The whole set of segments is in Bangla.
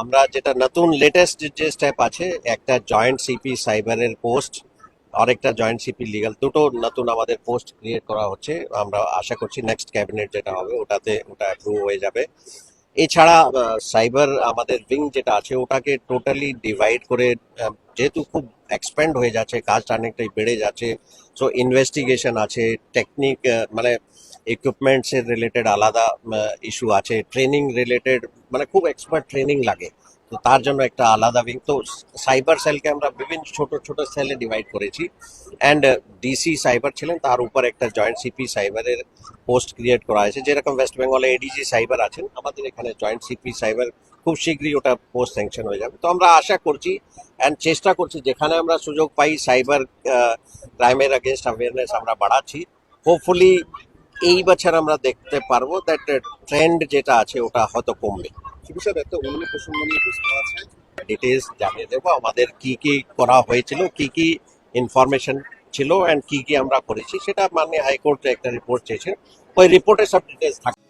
আমরা যেটা নতুন লেটেস্ট যে স্টেপ আছে একটা জয়েন্ট সিপি সাইবারের পোস্ট আরেকটা জয়েন্ট সিপি লিগাল দুটো নতুন আমাদের পোস্ট ক্রিয়েট করা হচ্ছে। আমরা আশা করছি নেক্সট ক্যাবিনেট যেটা হবে ওটাতে ওটা অ্যাপ্রুভ হয়ে যাবে। এছাড়া সাইবার আমাদের উইং যেটা আছে ওটাকে টোটালি ডিভাইড করে যেহেতু খুব এক্সপ্যান্ড হয়ে যাচ্ছে কাজটা অনেকটাই বেড়ে যাচ্ছে সো ইনভেস্টিগেশন আছে টেকনিক মানে ইকুইপমেন্টসের রিলেটেড আলাদা ইস্যু আছে ট্রেনিং রিলেটেড মানে খুব এক্সপার্ট ট্রেনিং লাগে। তো তার জন্য একটা আলাদা উইং তো সাইবার সেলকে আমরা বিভিন্ন ছোট ছোট সেলে ডিভাইড করেছি। অ্যান্ড ডিসি সাইবার ছিলেন, তার উপর একটা জয়েন্ট সিপি সাইবারের পোস্ট ক্রিয়েট করা হয়েছে। যেরকম ওয়েস্ট বেঙ্গলে এডিজি সাইবার আছেন, আমাদের এখানে জয়েন্ট সিপি সাইবার খুব শীঘ্রই ওটা পোস্ট স্যাংশন হয়ে যাবে। তো আমরা আশা করছি অ্যান্ড চেষ্টা করছি, যেখানে আমরা সুযোগ পাই সাইবার ক্রাইমের আগেনস্ট অ্যাওয়ারনেস আমরা বাড়াচ্ছি। হোপফুলি এই বছর আমরা দেখতে পারব দ্যাট ট্রেন্ড যেটা আছে ওটা হয়তো কমবে। চিকিৎসা একটা অন্য প্রসঙ্গ নিয়ে আছে। ডিটেলস জানিয়ে দেবো আমাদের কি কি করা হয়েছিল কি কি ইনফরমেশন ছিল অ্যান্ড কি কি আমরা করেছি সেটা মানে হাইকোর্টে একটা রিপোর্ট চেয়েছেন ওই রিপোর্টে সব ডিটেলস থাকবে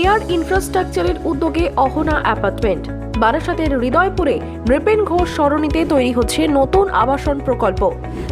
এয়ার ইনফ্রাস্ট্রাকচারের উদ্যোগে অহনা অ্যাপার্টমেন্ট বারাসাতের হৃদয়পুরে নৃপেন ঘোষ সরণিতে তৈরি হচ্ছে নতুন আবাসন প্রকল্প।